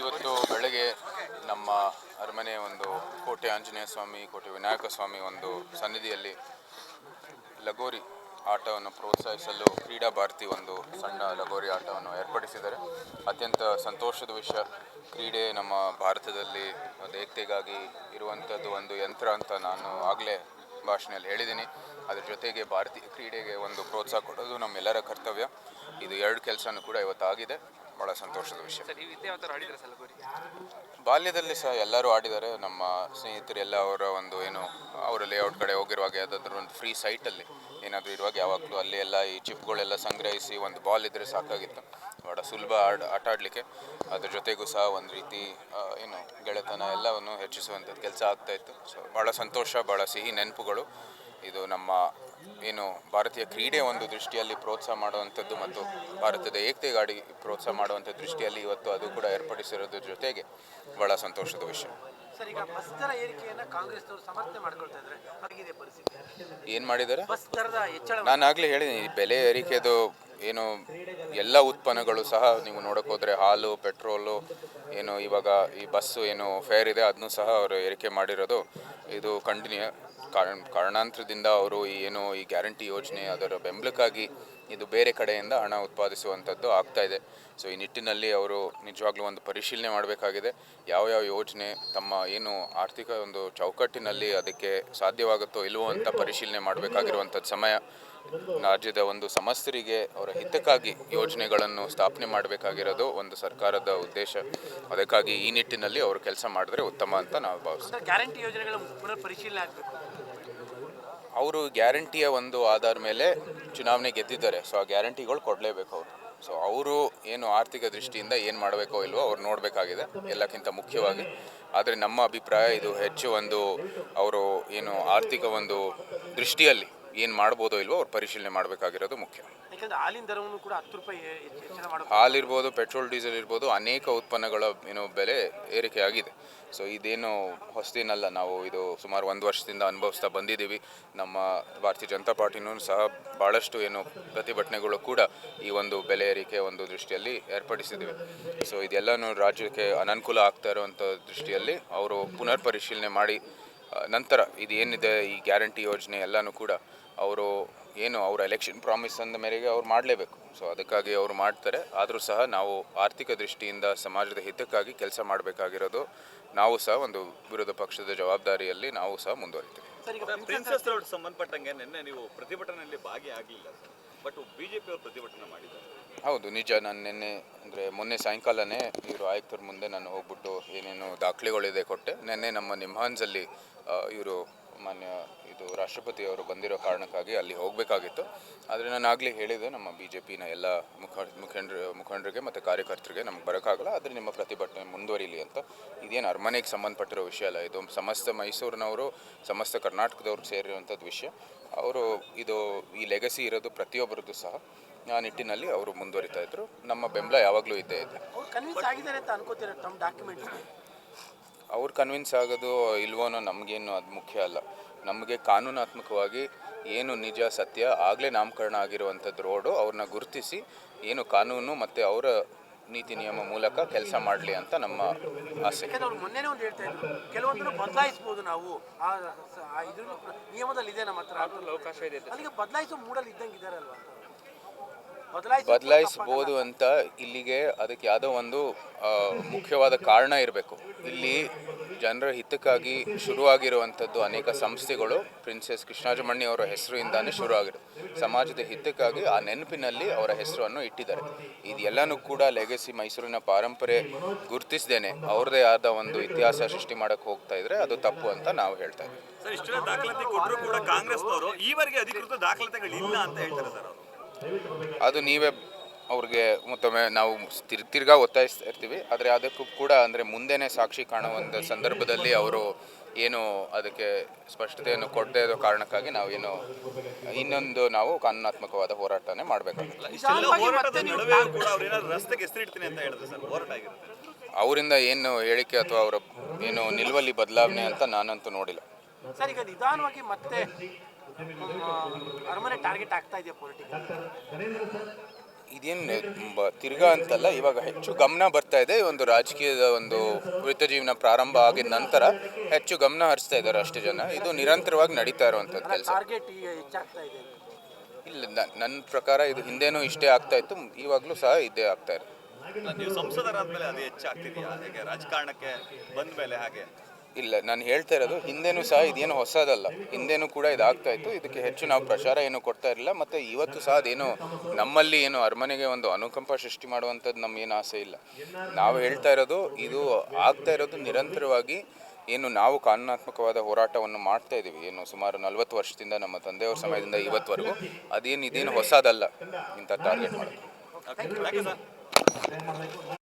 ಇವತ್ತು ಬೆಳಗ್ಗೆ ನಮ್ಮ ಅರಮನೆ ಒಂದು ಕೋಟೆ ಆಂಜನೇಯ ಸ್ವಾಮಿ, ಕೋಟೆ ವಿನಾಯಕ ಸ್ವಾಮಿ ಒಂದು ಸನ್ನಿಧಿಯಲ್ಲಿ ಲಗೋರಿ ಆಟವನ್ನು ಪ್ರೋತ್ಸಾಹಿಸಲು ಕ್ರೀಡಾ ಭಾರತಿ ಒಂದು ಸಣ್ಣ ಲಗೋರಿ ಆಟವನ್ನು ಏರ್ಪಡಿಸಿದ್ದಾರೆ. ಅತ್ಯಂತ ಸಂತೋಷದ ವಿಷಯ, ಕ್ರೀಡೆ ನಮ್ಮ ಭಾರತದಲ್ಲಿ ಒಂದು ಏಕತೆಗಾಗಿ ಇರುವಂಥದ್ದು ಒಂದು ಯಂತ್ರ ಅಂತ ನಾನು ಆಗಲೇ ಭಾಷಣದಲ್ಲಿ ಹೇಳಿದ್ದೀನಿ. ಅದ್ರ ಜೊತೆಗೆ ಭಾರತೀಯ ಕ್ರೀಡೆಗೆ ಒಂದು ಪ್ರೋತ್ಸಾಹ ಕೊಡೋದು ನಮ್ಮೆಲ್ಲರ ಕರ್ತವ್ಯ. ಇದು ಎರಡು ಕೆಲಸನೂ ಕೂಡ ಇವತ್ತು ಆಗಿದೆ ಭಾಳ ಸಂತೋಷದ ವಿಷಯ. ಸರ್ ಆಡಿದ್ರೆ ಬಾಲ್ಯದಲ್ಲಿ ಸಹ ಎಲ್ಲರೂ ಆಡಿದ್ದಾರೆ. ನಮ್ಮ ಸ್ನೇಹಿತರೆಲ್ಲ ಅವರ ಒಂದು ಏನು ಅವರ ಲೇಔಟ್ ಕಡೆ ಹೋಗಿರುವಾಗ ಯಾವುದಾದ್ರೂ ಒಂದು ಫ್ರೀ ಸೈಟಲ್ಲಿ ಏನಾದರೂ ಇರುವಾಗ ಯಾವಾಗಲೂ ಅಲ್ಲಿ ಎಲ್ಲ ಈ ಚಿಪ್ಗಳೆಲ್ಲ ಸಂಗ್ರಹಿಸಿ ಒಂದು ಬಾಲ್ ಇದ್ದರೆ ಸಾಕಾಗಿತ್ತು. ಬಹಳ ಸುಲಭ ಆಡ್ ಆಟ ಆಡಲಿಕ್ಕೆ. ಅದ್ರ ಜೊತೆಗೂ ಸಹ ಒಂದು ರೀತಿ ಆ, ಏನು ಗೆಳೆತನ ಎಲ್ಲವನ್ನು ಹೆಚ್ಚಿಸುವಂಥದ್ದು ಕೆಲಸ ಆಗ್ತಾಯಿತ್ತು ಸೊ ಭಾಳ ಸಂತೋಷ ಭಾಳ ಸಿಹಿ ನೆನಪುಗಳು. ಇದು ನಮ್ಮ ಏನು ಭಾರತೀಯ ಕ್ರೀಡೆ ಒಂದು ದೃಷ್ಟಿಯಲ್ಲಿ ಪ್ರೋತ್ಸಾಹ ಮಾಡುವಂಥದ್ದು ಮತ್ತು ಭಾರತದ ಏಕತೆಗಾಡಿ ಪ್ರೋತ್ಸಾಹ ಮಾಡುವಂಥ ದೃಷ್ಟಿಯಲ್ಲಿ ಇವತ್ತು ಅದು ಕೂಡ ಏರ್ಪಡಿಸಿರೋದ್ರ ಜೊತೆಗೆ ಬಹಳ ಸಂತೋಷದ ವಿಷಯ. ಏನು ಮಾಡಿದ್ದಾರೆ ನಾನು ಆಗಲೇ ಹೇಳಿದ್ದೀನಿ ಬೆಲೆ ಏರಿಕೆದು ಏನು ಎಲ್ಲ ಉತ್ಪನ್ನಗಳು ಸಹ ನೀವು ನೋಡೋಕೆ ಹೋದರೆ ಹಾಲು ಪೆಟ್ರೋಲು ಏನು ಇವಾಗ ಈ ಬಸ್ಸು ಏನು ಫೇರ್ ಇದೆ ಅದನ್ನು ಸಹ ಅವರು ಏರಿಕೆ ಮಾಡಿರೋದು. ಇದು ಖಂಡನೀಯ ಕಾರಣ ಕಾರಣಾಂತರದಿಂದ ಅವರು ಏನು ಈ ಗ್ಯಾರಂಟಿ ಯೋಜನೆ ಅದರ ಬೆಂಬಲಕ್ಕಾಗಿ ಇದು ಬೇರೆ ಕಡೆಯಿಂದ ಹಣ ಉತ್ಪಾದಿಸುವಂಥದ್ದು ಆಗ್ತಾ ಇದೆ. ಸೊ ಈ ನಿಟ್ಟಿನಲ್ಲಿ ಅವರು ನಿಜವಾಗ್ಲೂ ಒಂದು ಪರಿಶೀಲನೆ ಮಾಡಬೇಕಾಗಿದೆ. ಯಾವ ಯಾವ ಯೋಜನೆ ತಮ್ಮ ಏನು ಆರ್ಥಿಕ ಒಂದು ಚೌಕಟ್ಟಿನಲ್ಲಿ ಅದಕ್ಕೆ ಸಾಧ್ಯವಾಗುತ್ತೋ ಇಲ್ಲವೋ ಅಂತ ಪರಿಶೀಲನೆ ಮಾಡಬೇಕಾಗಿರುವಂಥದ್ದು ಸಮಯ. ರಾಜ್ಯದ ಒಂದು ಸಮಸ್ತರಿಗೆ ಅವರ ಹಿತಕ್ಕಾಗಿ ಯೋಜನೆಗಳನ್ನು ಸ್ಥಾಪನೆ ಮಾಡಬೇಕಾಗಿರೋದು ಒಂದು ಸರ್ಕಾರದ ಉದ್ದೇಶ. ಅದಕ್ಕಾಗಿ ಈ ನಿಟ್ಟಿನಲ್ಲಿ ಅವರು ಕೆಲಸ ಮಾಡಿದ್ರೆ ಉತ್ತಮ ಅಂತ ನಾವು ಭಾವಿಸ್ತೀವಿ. ಗ್ಯಾರಂಟಿ ಯೋಜನೆಗಳ ಪರಿಶೀಲನೆ ಆಗಬೇಕು. ಅವರು ಗ್ಯಾರಂಟಿಯ ಒಂದು ಆಧಾರ ಮೇಲೆ ಚುನಾವಣೆ ಗೆದ್ದಿದ್ದಾರೆ. ಸೊ ಆ ಗ್ಯಾರಂಟಿಗಳು ಕೊಡಲೇಬೇಕು ಅವರು. ಸೊ ಅವರು ಏನು ಆರ್ಥಿಕ ದೃಷ್ಟಿಯಿಂದ ಏನು ಮಾಡಬೇಕೋ ಇಲ್ವೋ ಅವ್ರು ನೋಡಬೇಕಾಗಿದೆ. ಎಲ್ಲಕ್ಕಿಂತ ಮುಖ್ಯವಾಗಿ. ಆದರೆ ನಮ್ಮ ಅಭಿಪ್ರಾಯ ಇದು ಹೆಚ್ಚು ಒಂದು ಅವರು ಏನು ಆರ್ಥಿಕ ಒಂದು ದೃಷ್ಟಿಯಲ್ಲಿ ಏನು ಮಾಡ್ಬೋದೋ ಇಲ್ವೋ ಅವ್ರು ಪರಿಶೀಲನೆ ಮಾಡಬೇಕಾಗಿರೋದು ಮುಖ್ಯ. ಯಾಕಂದ್ರೆ ಹಾಲಿನ ದರವನ್ನು ಕೂಡ ಹತ್ತು ರೂಪಾಯಿ ಹೆಚ್ಚ್- ಹೆಚ್ಚಳ ಮಾಡಬೇಕು ಹಾಲಿರ್ಬೋದು ಪೆಟ್ರೋಲ್ ಡೀಸೆಲ್ ಇರ್ಬೋದು ಅನೇಕ ಉತ್ಪನ್ನಗಳ ಏನು ಬೆಲೆ ಏರಿಕೆ ಆಗಿದೆ ಸೊ ಇದೇನು ಹೊಸದೇನಲ್ಲ ನಾವು ಇದು ಸುಮಾರು ಒಂದು ವರ್ಷದಿಂದ ಅನುಭವಿಸ್ತಾ ಬಂದಿದ್ದೀವಿ. ನಮ್ಮ ಭಾರತೀಯ ಜನತಾ ಪಾರ್ಟಿನೂ ಸಹ ಭಾಳಷ್ಟು ಏನು ಪ್ರತಿಭಟನೆಗಳು ಕೂಡ ಈ ಒಂದು ಬೆಲೆ ಏರಿಕೆ ಒಂದು ದೃಷ್ಟಿಯಲ್ಲಿ ಏರ್ಪಡಿಸಿದ್ದೀವಿ ಸೊ ಇದೆಲ್ಲನೂ ರಾಜ್ಯಕ್ಕೆ ಅನನುಕೂಲ ಆಗ್ತಾ ಇರುವಂಥ ದೃಷ್ಟಿಯಲ್ಲಿ ಅವರು ಪುನರ್ ಪರಿಶೀಲನೆ ಮಾಡಿ ಆ, ನಂತರ ಇದು ಏನಿದೆ ಈ ಗ್ಯಾರಂಟಿ ಯೋಜನೆ ಎಲ್ಲನೂ ಕೂಡ ಅವರು ಏನು ಅವರ ಎಲೆಕ್ಷನ್ ಪ್ರಾಮಿಸ್ ಅಂದ ಮೇರೆಗೆ ಅವ್ರು ಮಾಡಲೇಬೇಕು. ಸೊ ಅದಕ್ಕಾಗಿ ಅವರು ಮಾಡ್ತಾರೆ. ಆದರೂ ಸಹ ನಾವು ಆರ್ಥಿಕ ದೃಷ್ಟಿಯಿಂದ ಸಮಾಜದ ಹಿತಕ್ಕಾಗಿ ಕೆಲಸ ಮಾಡಬೇಕಾಗಿರೋದು ನಾವು ಸಹ ಒಂದು ವಿರೋಧ ಪಕ್ಷದ ಜವಾಬ್ದಾರಿಯಲ್ಲಿ ನಾವು ಸಹ ಮುಂದುವರಿತೀವಿ. ಸರ್ ಈಗ ಪ್ರಿನ್ಸಸ್ ರೋಡ್ ಸಂಬಂಧಪಟ್ಟಂಗೆ ನಿನ್ನೆ ನೀವು ಪ್ರತಿಭಟನೆಯಲ್ಲಿ ಭಾಗಿಯಾಗಲಿಲ್ಲ ಬಟ್ ಬಿಜೆಪಿ ಅವರು ಪ್ರತಿಭಟನೆ ಮಾಡಿದ್ದಾರೆ. ಹೌದು ನಿಜ. ನಾನು ನಿನ್ನೆ ಅಂದರೆ ಮೊನ್ನೆ ಸಾಯಂಕಾಲನೇ ಇವರು ಆಯುಕ್ತರ ಮುಂದೆ ನಾನು ಹೋಗ್ಬಿಟ್ಟು ಏನೇನು ದಾಖಲೆಗಳಿದೆ ಕೊಟ್ಟೆ. ನಿನ್ನೆ ನಮ್ಮ ನಿಮ್ಹಾನ್ಸಲ್ಲಿ ಇವರು ಮಾನ್ಯ ಇದು ರಾಷ್ಟ್ರಪತಿ ಅವರು ಬಂದಿರೋ ಕಾರಣಕ್ಕಾಗಿ ಅಲ್ಲಿ ಹೋಗಬೇಕಾಗಿತ್ತು. ಆದರೆ ನಾನು ಆಗಲೇ ಹೇಳಿದೆ, ನಮ್ಮ ಬಿ ಜೆ ಪಿನ ಎಲ್ಲ ಮುಖ, ಮುಖಂಡರು, ಮುಖಂಡರಿಗೆ ಮತ್ತು ಕಾರ್ಯಕರ್ತರಿಗೆ ನಮ್ಗೆ ಬರೋಕ್ಕಾಗಲ್ಲ. ಆದರೆ ನಿಮ್ಮ ಪ್ರತಿಭಟನೆ ಮುಂದುವರಿಲಿ ಅಂತ. ಇದೇನು ಅರಮನೆಗೆ ಸಂಬಂಧಪಟ್ಟಿರೋ ವಿಷಯ ಅಲ್ಲ, ಇದು ಸಮಸ್ತ ಮೈಸೂರಿನವರು, ಸಮಸ್ತ ಕರ್ನಾಟಕದವ್ರು ಸೇರಿರುವಂಥದ್ದು ವಿಷಯ. ಅವರು ಇದು ಈ ಲೆಗಸಿ ಇರೋದು ಪ್ರತಿಯೊಬ್ಬರದ್ದು ಸಹ. ಆ ನಿಟ್ಟಿನಲ್ಲಿ ಅವರು ಮುಂದುವರಿತಾ ಇದ್ರು. ನಮ್ಮ ಬೆಂಬಲ ಯಾವಾಗಲೂ ಇದ್ದೇ ಇದೆ. ಅವ್ರು ಕನ್ವಿನ್ಸ್ ಆಗೋದು ಇಲ್ವೋನೋ ನಮಗೇನು ಅದು ಮುಖ್ಯ ಅಲ್ಲ. ನಮಗೆ ಕಾನೂನಾತ್ಮಕವಾಗಿ ಏನು ನಿಜ ಸತ್ಯ ಆಗಲೇ ನಾಮಕರಣ ಆಗಿರುವಂಥದ್ದು ರೋಡು ಅವ್ರನ್ನ ಗುರುತಿಸಿ ಏನು ಕಾನೂನು ಮತ್ತು ಅವರ ನೀತಿ ನಿಯಮ ಮೂಲಕ ಕೆಲಸ ಮಾಡಲಿ ಅಂತ ನಮ್ಮ ಆಸೆ. ಮೊನ್ನೆನೇ ಒಂದು ಹೇಳ್ತಾ ಇದ್ರು ಕೆಲವೊಂದನ್ನು ಬದಲಾಯಿಸ್ಬೋದು ನಾವು. ಆ ಇದ್ರ ನಿಯಮದಲ್ಲಿ ಇದೆ ನಮ್ಮ ಹತ್ರ ಅದು ಅವಕಾಶ ಇದೆ ಅಲ್ಲಿಗೆ ಬದಲಾಯಿಸೋ ಮೂಡಲ್ಲಿ ಇದ್ದಂಗೆ ಇದಾರಲ್ವಾ ಬದಲಾಯಿಸಿ ಬದಲಾಯಿಸ್ಬೋದು ಅಂತ ಇಲ್ಲಿಗೆ ಅದಕ್ಕೆ ಯಾವುದೋ ಒಂದು ಮುಖ್ಯವಾದ ಕಾರಣ ಇರಬೇಕು. ಇಲ್ಲಿ ಜನರ ಹಿತಕ್ಕಾಗಿ ಶುರುವಾಗಿರುವಂಥದ್ದು ಅನೇಕ ಸಂಸ್ಥೆಗಳು ಪ್ರಿನ್ಸೆಸ್ ಕೃಷ್ಣಾಜಮಣ್ಣಿ ಅವರ ಹೆಸರಿಂದಾನೇ ಶುರು ಆಗಿರೋದು ಸಮಾಜದ ಹಿತಕ್ಕಾಗಿ ಆ ನೆನಪಿನಲ್ಲಿ ಅವರ ಹೆಸರನ್ನು ಇಟ್ಟಿದ್ದಾರೆ. ಇದೆಲ್ಲನೂ ಕೂಡ ಲೆಗಸಿ ಮೈಸೂರಿನ ಪಾರಂಪರೆ ಗುರುತಿಸ್ದೇನೆ. ಅವ್ರದೇ ಆದ ಒಂದು ಇತಿಹಾಸ ಸೃಷ್ಟಿ ಮಾಡಕ್ಕೆ ಹೋಗ್ತಾ ಇದ್ರೆ ಅದು ತಪ್ಪು ಅಂತ ನಾವು ಹೇಳ್ತಾ ಇದ್ದೀವಿ. ಸರ್ ಇಷ್ಟೆಲ್ಲ ದಾಖಲಾತಿ ಕೊಟ್ಟರು ಕೂಡ ಕಾಂಗ್ರೆಸ್ನವರು ಈವರೆಗೆ ಅಧಿಕೃತ ದಾಖಲಾತಿಗಳು ಇಲ್ಲ ಅಂತ ಹೇಳ್ತಾರೆ ಸರ್ ಅವರು. ಅದು ನೀವೇ ಅವ್ರಿಗೆ ಮತ್ತೊಮ್ಮೆ ನಾವು ತಿರ್ ತಿರ್ಗಾ ಒತ್ತಾಯಿಸ್ತಾ ಇರ್ತೀವಿ. ಆದರೆ ಅದಕ್ಕೂ ಕೂಡ ಅಂದರೆ ಮುಂದೆನೇ ಸಾಕ್ಷಿ ಕಾಣುವಂಥ ಸಂದರ್ಭದಲ್ಲಿ ಅವರು ಏನು ಅದಕ್ಕೆ ಸ್ಪಷ್ಟತೆಯನ್ನು ಕೊಡದೇ ಇರೋ ಕಾರಣಕ್ಕಾಗಿ ಏನು ಇನ್ನೊಂದು ನಾವು ಕಾನೂನಾತ್ಮಕವಾದ ಹೋರಾಟನೇ ಮಾಡಬೇಕಾಗುತ್ತೆ. ಅವರಿಂದ ಏನು ಹೇಳಿಕೆ ಅಥವಾ ಅವರ ಏನು ನಿಲುವಲ್ಲಿ ಬದಲಾವಣೆ ಅಂತ ನಾನಂತೂ ನೋಡಿಲ್ಲ. ಸರ್ ಈಗ ನಿಧಾನವಾಗಿ ಮತ್ತೆ ಅರಮನೆ ಟಾರ್ಗೆಟ್ ಆಗ್ತಾ ಇದೆಯಾ ಪೊಲಿಟಿಕಲ್ ಇದೇನು ತಿರ್ಗಾ ಅಂತಲ್ಲ ಇವಾಗ ಹೆಚ್ಚು ಗಮನ ಬರ್ತಾ ಇದೆ ಒಂದು ರಾಜಕೀಯದ ಒಂದು ವೃತ್ತ ಜೀವನ ಪ್ರಾರಂಭ ಆಗಿದ ನಂತರ ಹೆಚ್ಚು ಗಮನ ಹರಿಸ್ತಾ ಇದ್ದಾರೆ ಅಷ್ಟು ಜನ. ಇದು ನಿರಂತರವಾಗಿ ನಡೀತಾ ಇರುವಂತದ್ದು ಕೆಲಸ. ಟಾರ್ಗೆಟ್ ಈಗ ಹೆಚ್ಚಾಗ್ತಾ ಇದೆ. ಇಲ್ಲ ನನ್ನ ಪ್ರಕಾರ ಇದು ಹಿಂದೆನೂ ಇಷ್ಟೇ ಆಗ್ತಾ ಇತ್ತು ಇವಾಗಲೂ ಸಹ ಇದೇ ಆಗ್ತಾ ಇದೆ. ನೀವು ಸಂಸದರಾದ್ಮೇಲೆ ಅದು ಹೆಚ್ಚಾಗ್ತಿದೆಯಾ? ಹೇಗೆ ರಾಜಕಾರಣಕ್ಕೆ ಬಂದ ಮೇಲೆ ಹಾಗೆ? ಇಲ್ಲ, ನಾನು ಹೇಳ್ತಾ ಇರೋದು, ಹಿಂದೆನೂ ಸಹ ಇದೇನು ಹೊಸದಲ್ಲ. ಹಿಂದೆನೂ ಕೂಡ ಇದಾಗ್ತಾ ಇತ್ತು. ಇದಕ್ಕೆ ಹೆಚ್ಚು ನಾವು ಪ್ರಚಾರ ಏನು ಕೊಡ್ತಾ ಇರಲಿಲ್ಲ. ಮತ್ತು ಇವತ್ತು ಸಹ ಅದೇನು ನಮ್ಮಲ್ಲಿ ಏನು ಅರಮನೆಗೆ ಒಂದು ಅನುಕಂಪ ಸೃಷ್ಟಿ ಮಾಡುವಂಥದ್ದು ನಮಗೇನು ಆಸೆ ಇಲ್ಲ. ನಾವು ಹೇಳ್ತಾ ಇರೋದು, ಇದು ಆಗ್ತಾ ಇರೋದು ನಿರಂತರವಾಗಿ ಏನು ನಾವು ಕಾನೂನಾತ್ಮಕವಾದ ಹೋರಾಟವನ್ನು ಮಾಡ್ತಾ ಇದ್ದೀವಿ. ಏನು ಸುಮಾರು ನಲವತ್ತು ವರ್ಷದಿಂದ ನಮ್ಮ ತಂದೆಯವ್ರ ಸಮಯದಿಂದ ಇವತ್ತುವರೆಗೂ ಅದೇನು, ಇದೇನು ಹೊಸದಲ್ಲ ಇಂಥ ಟಾರ್ಗೆಟ್ ಮಾಡೋದು.